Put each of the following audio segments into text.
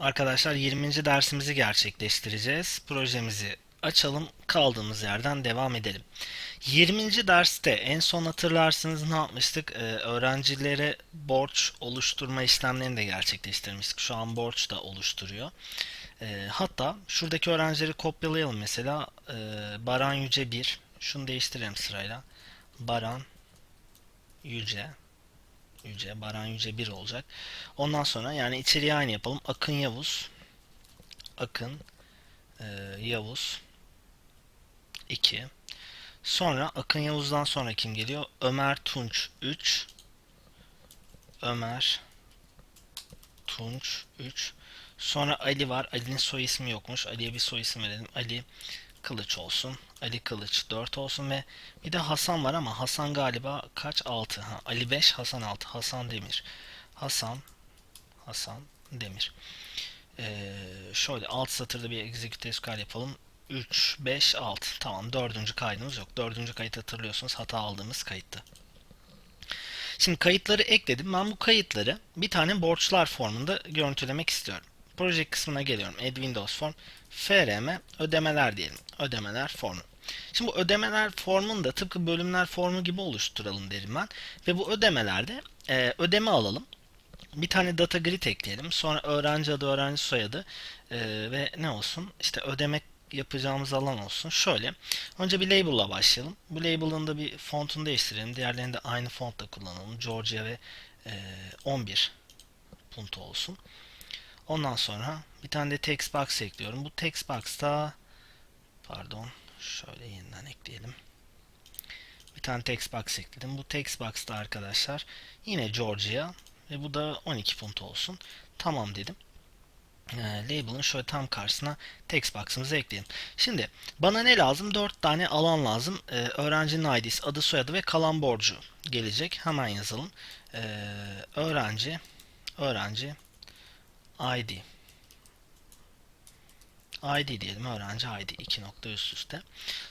Arkadaşlar 20. dersimizi gerçekleştireceğiz. Projemizi açalım, kaldığımız yerden devam edelim. 20. derste en son hatırlarsınız ne yapmıştık? Ee, öğrencilere borç oluşturma işlemlerini de gerçekleştirmiştik. Şu an borç da oluşturuyor. Ee, hatta şuradaki öğrencileri kopyalayalım mesela. Ee, Baran Yüce 1. Şunu değiştirelim sırayla. Baran Yüce Yüce, Baran Yüce 1 olacak. Ondan sonra yani içeriye aynı yapalım. Akın Yavuz. Akın e, Yavuz 2. Sonra Akın Yavuz'dan sonra kim geliyor? Ömer Tunç 3. Ömer Tunç 3. Sonra Ali var. Ali'nin soy ismi yokmuş. Ali'ye bir soy isim verelim. Ali Kılıç olsun. Ali Kılıç 4 olsun ve bir de Hasan var ama Hasan galiba kaç? 6. Ha, Ali 5, Hasan 6. Hasan Demir. Hasan Hasan Demir. Ee, şöyle alt satırda bir execute SQL yapalım. 3, 5, 6. Tamam dördüncü kaydımız yok. Dördüncü kayıt hatırlıyorsunuz hata aldığımız kayıttı. Şimdi kayıtları ekledim. Ben bu kayıtları bir tane borçlar formunda görüntülemek istiyorum. Proje kısmına geliyorum. Add Windows Form. FRM ödemeler diyelim. Ödemeler formu. Şimdi bu ödemeler formunu da tıpkı bölümler formu gibi oluşturalım derim ben. Ve bu ödemelerde e, ödeme alalım. Bir tane data grid ekleyelim. Sonra öğrenci adı, öğrenci soyadı e, ve ne olsun? İşte ödeme yapacağımız alan olsun. Şöyle. Önce bir label'la başlayalım. Bu label'ın da bir fontunu değiştirelim. Diğerlerini de aynı fontla kullanalım. Georgia ve e, 11 punto olsun. Ondan sonra bir tane de text box ekliyorum. Bu text box'ta pardon şöyle yeniden ekleyelim. Bir tane text box ekledim. Bu text box'ta arkadaşlar yine Georgia ve bu da 12 punto olsun. Tamam dedim. E, label'ın şöyle tam karşısına text box'ımızı ekleyelim. Şimdi bana ne lazım? 4 tane alan lazım. E, öğrencinin ID'si, adı, soyadı ve kalan borcu gelecek. Hemen yazalım. E, öğrenci öğrenci ID ID diyelim öğrenci ID 2 nokta üst üste.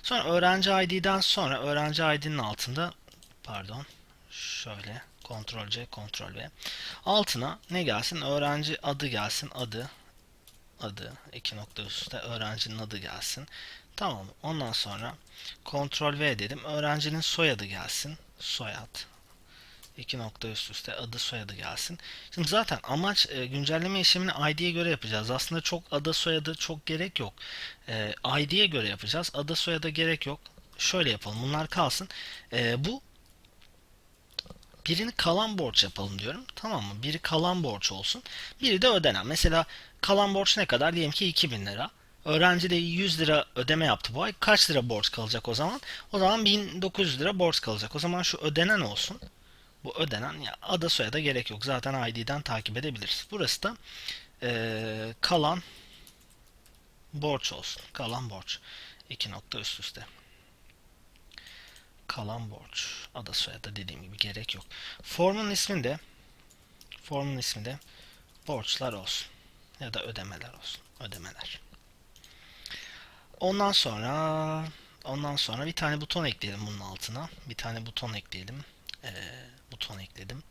Sonra öğrenci ID'den sonra öğrenci ID'nin altında pardon şöyle Ctrl C Ctrl V altına ne gelsin öğrenci adı gelsin adı adı 2 nokta üst üste öğrencinin adı gelsin. Tamam ondan sonra Ctrl V dedim öğrencinin soyadı gelsin soyad 2 nokta üst üste adı soyadı gelsin. Şimdi zaten amaç e, güncelleme işlemini ID'ye göre yapacağız. Aslında çok adı soyadı çok gerek yok. E, ID'ye göre yapacağız. Adı soyadı gerek yok. Şöyle yapalım. Bunlar kalsın. E, bu birini kalan borç yapalım diyorum. Tamam mı? Biri kalan borç olsun. Biri de ödenen. Mesela kalan borç ne kadar? Diyelim ki 2000 lira. Öğrenci de 100 lira ödeme yaptı bu ay. Kaç lira borç kalacak o zaman? O zaman 1900 lira borç kalacak. O zaman şu ödenen olsun. Bu ödenen ya ada soyada gerek yok. Zaten ID'den takip edebiliriz. Burası da e, kalan borç olsun. Kalan borç. İki nokta üst üste. Kalan borç. Ada soyada dediğim gibi gerek yok. Formun isminde formun isminde borçlar olsun. Ya da ödemeler olsun. Ödemeler. Ondan sonra ondan sonra bir tane buton ekleyelim bunun altına. Bir tane buton ekleyelim. Ee, buton ekledim.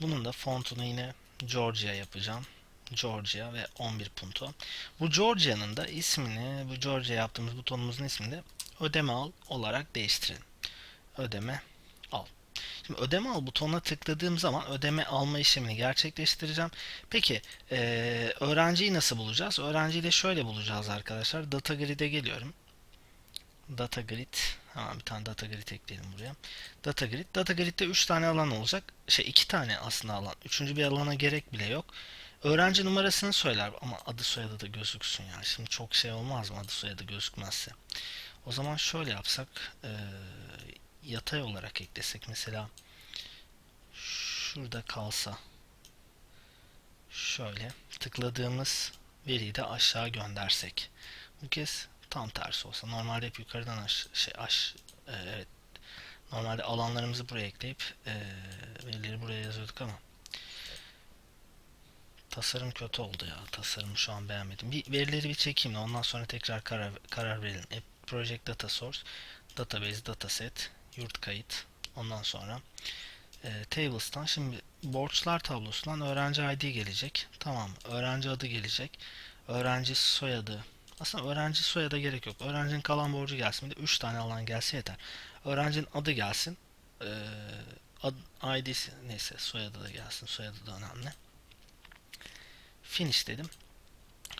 Bunun da fontunu yine Georgia yapacağım. Georgia ve 11 punto. Bu Georgia'nın da ismini, bu Georgia yaptığımız butonumuzun ismini de ödeme al olarak değiştirelim. Ödeme al. Şimdi ödeme al butonuna tıkladığım zaman ödeme alma işlemini gerçekleştireceğim. Peki e, öğrenciyi nasıl bulacağız? Öğrenciyi de şöyle bulacağız arkadaşlar. Data grid'e geliyorum. Data grid Hemen bir tane data grid ekleyelim buraya. Data grid. Data grid'de 3 tane alan olacak. Şey 2 tane aslında alan. Üçüncü bir alana gerek bile yok. Öğrenci numarasını söyler ama adı soyadı da gözüksün yani. Şimdi çok şey olmaz mı adı soyadı gözükmezse. O zaman şöyle yapsak e, yatay olarak eklesek mesela şurada kalsa şöyle tıkladığımız veriyi de aşağı göndersek. Bu kez tam tersi olsa. Normalde hep yukarıdan aş, şey aş, e, evet. Normalde alanlarımızı buraya ekleyip e, verileri buraya yazıyorduk ama tasarım kötü oldu ya. Tasarımı şu an beğenmedim. Bir verileri bir çekeyim de ondan sonra tekrar karar, karar verelim. E, Project Data Source, Database, Dataset, yurt kayıt. Ondan sonra e, tables'tan şimdi borçlar tablosundan öğrenci ID gelecek. Tamam. Öğrenci adı gelecek. Öğrenci soyadı. Aslında öğrenci soyadı gerek yok. Öğrencinin kalan borcu gelsin. Bir de 3 tane alan gelse yeter. Öğrencinin adı gelsin. Ee, ad, ID'si neyse soyadı da gelsin. Soyadı da önemli. Finish dedim.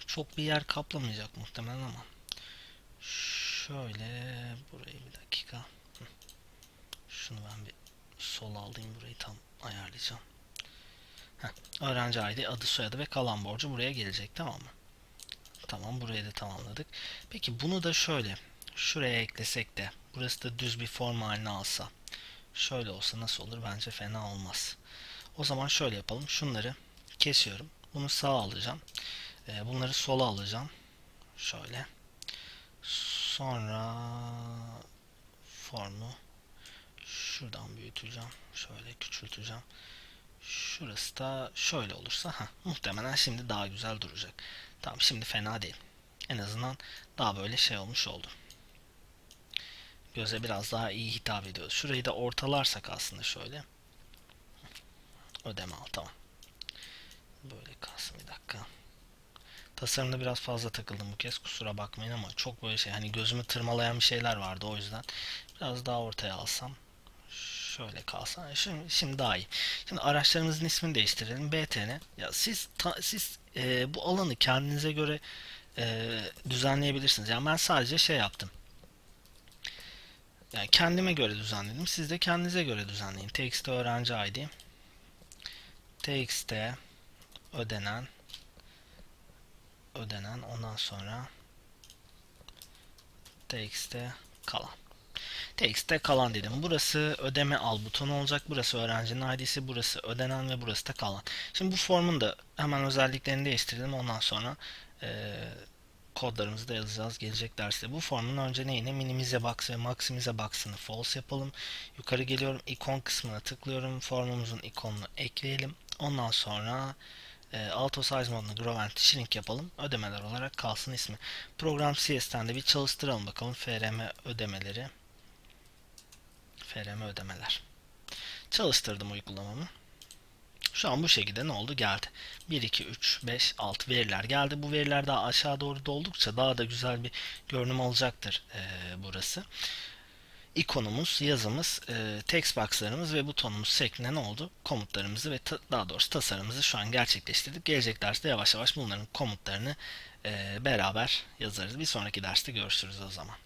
Çok bir yer kaplamayacak muhtemelen ama. Şöyle burayı bir dakika. Şunu ben bir sol alayım burayı tam ayarlayacağım. Heh. Öğrenci ID, adı, soyadı ve kalan borcu buraya gelecek tamam mı? Tamam burayı da tamamladık. Peki bunu da şöyle şuraya eklesek de burası da düz bir form haline alsa. Şöyle olsa nasıl olur? Bence fena olmaz. O zaman şöyle yapalım. Şunları kesiyorum. Bunu sağa alacağım. Ee, bunları sola alacağım. Şöyle. Sonra formu şuradan büyüteceğim. Şöyle küçülteceğim. Şurası da şöyle olursa ha muhtemelen şimdi daha güzel duracak. Tamam şimdi fena değil. En azından daha böyle şey olmuş oldu. Göze biraz daha iyi hitap ediyor. Şurayı da ortalarsak aslında şöyle. Ödeme al tamam. Böyle kalsın bir dakika. Tasarımda biraz fazla takıldım bu kez kusura bakmayın ama çok böyle şey hani gözümü tırmalayan bir şeyler vardı o yüzden. Biraz daha ortaya alsam. Şöyle kalsa. Şimdi, şimdi daha iyi. Şimdi araçlarımızın ismini değiştirelim. BTN. Ya siz ta, siz e, bu alanı kendinize göre e, düzenleyebilirsiniz. Yani ben sadece şey yaptım. Yani kendime göre düzenledim. Siz de kendinize göre düzenleyin. TXT öğrenci ID. TXT ödenen ödenen ondan sonra TXT kalan. TXT kalan dedim. Burası ödeme al butonu olacak. Burası öğrencinin ID'si, burası ödenen ve burası da kalan. Şimdi bu formun da hemen özelliklerini değiştirelim. Ondan sonra e, kodlarımızı da yazacağız gelecek derste. Bu formun önce neyine? Minimize box ve maximize box'ını false yapalım. Yukarı geliyorum. ikon kısmına tıklıyorum. Formumuzun ikonunu ekleyelim. Ondan sonra e, auto size modunu grow and shrink yapalım. Ödemeler olarak kalsın ismi. Program CS'ten de bir çalıştıralım bakalım. FRM ödemeleri. FRM ödemeler. Çalıştırdım uygulamamı. Şu an bu şekilde ne oldu? Geldi. 1, 2, 3, 5, 6 veriler geldi. Bu veriler daha aşağı doğru doldukça daha da güzel bir görünüm alacaktır e, burası. İkonumuz, yazımız, e, text box'larımız ve butonumuz şeklinde ne oldu? Komutlarımızı ve daha doğrusu tasarımımızı şu an gerçekleştirdik. Gelecek derste yavaş yavaş bunların komutlarını e, beraber yazarız. Bir sonraki derste görüşürüz o zaman.